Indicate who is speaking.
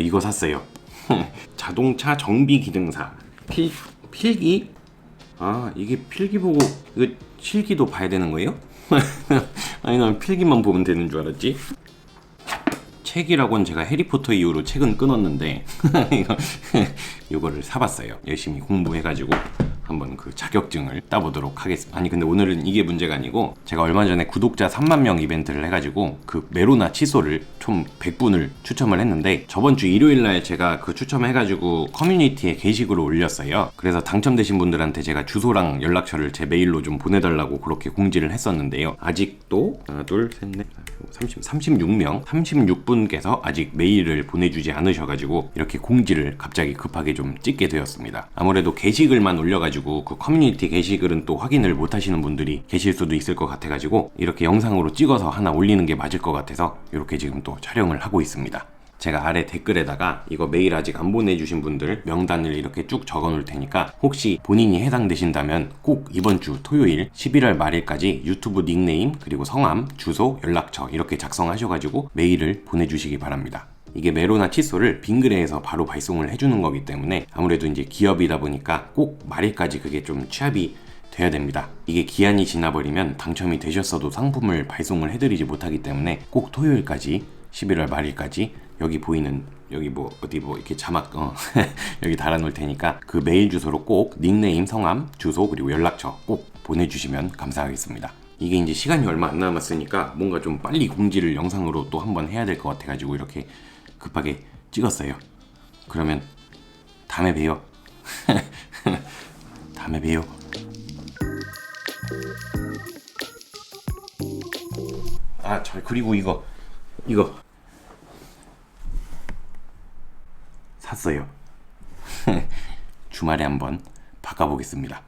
Speaker 1: 저 이거 샀어요. 자동차 정비 기능사 필 필기? 아 이게 필기 보고 이거 실기도 봐야 되는 거예요? 아니 난 필기만 보면 되는 줄 알았지. 책이라고는 제가 해리포터 이후로 책은 끊었는데 이거 이거를 사봤어요. 열심히 공부해가지고 한번 그 자격증을 따보도록 하겠습니다. 아니 근데 오늘은 이게 문제가 아니고 제가 얼마 전에 구독자 3만 명 이벤트를 해가지고 그 메로나 칫솔을 총 100분을 추첨을 했는데 저번 주 일요일 날 제가 그 추첨해가지고 커뮤니티에 게시글을 올렸어요. 그래서 당첨되신 분들한테 제가 주소랑 연락처를 제 메일로 좀 보내달라고 그렇게 공지를 했었는데요. 아직도 하나 둘 셋 넷 30, 36명 36분께서 아직 메일을 보내주지 않으셔가지고 이렇게 공지를 갑자기 급하게 좀 찍게 되었습니다. 아무래도 게시글만 올려가지고 그 커뮤니티 게시글은 또 확인을 못 하시는 분들이 계실 수도 있을 것 같아가지고 이렇게 영상으로 찍어서 하나 올리는 게 맞을 것 같아서 이렇게 지금 또 촬영을 하고 있습니다. 제가 아래 댓글에다가 이거 메일 아직 안 보내주신 분들 명단을 이렇게 쭉 적어 놓을 테니까 혹시 본인이 해당되신다면 꼭 이번 주 토요일 11월 말일까지 유튜브 닉네임 그리고 성함, 주소, 연락처 이렇게 작성하셔가지고 메일을 보내주시기 바랍니다. 이게 메로나 칫솔을 빙그레에서 바로 발송을 해주는 거기 때문에 아무래도 이제 기업이다 보니까 꼭 말일까지 그게 좀 취합이 돼야 됩니다. 이게 기한이 지나버리면 당첨이 되셨어도 상품을 발송을 해드리지 못하기 때문에 꼭 토요일까지 11월 말일까지 여기 보이는 여기 뭐 어디 뭐 이렇게 자막 어 여기 달아놓을 테니까 그 메일 주소로 꼭 닉네임, 성함, 주소 그리고 연락처 꼭 보내주시면 감사하겠습니다. 이게 이제 시간이 얼마 안 남았으니까 뭔가 좀 빨리 공지를 영상으로 또 한번 해야 될 것 같아가지고 이렇게 급하게 찍었어요. 그러면 다음에 봬요. 다음에 봬요. 아, 저 그리고 이거 이거 샀어요. 주말에 한번 바꿔보겠습니다.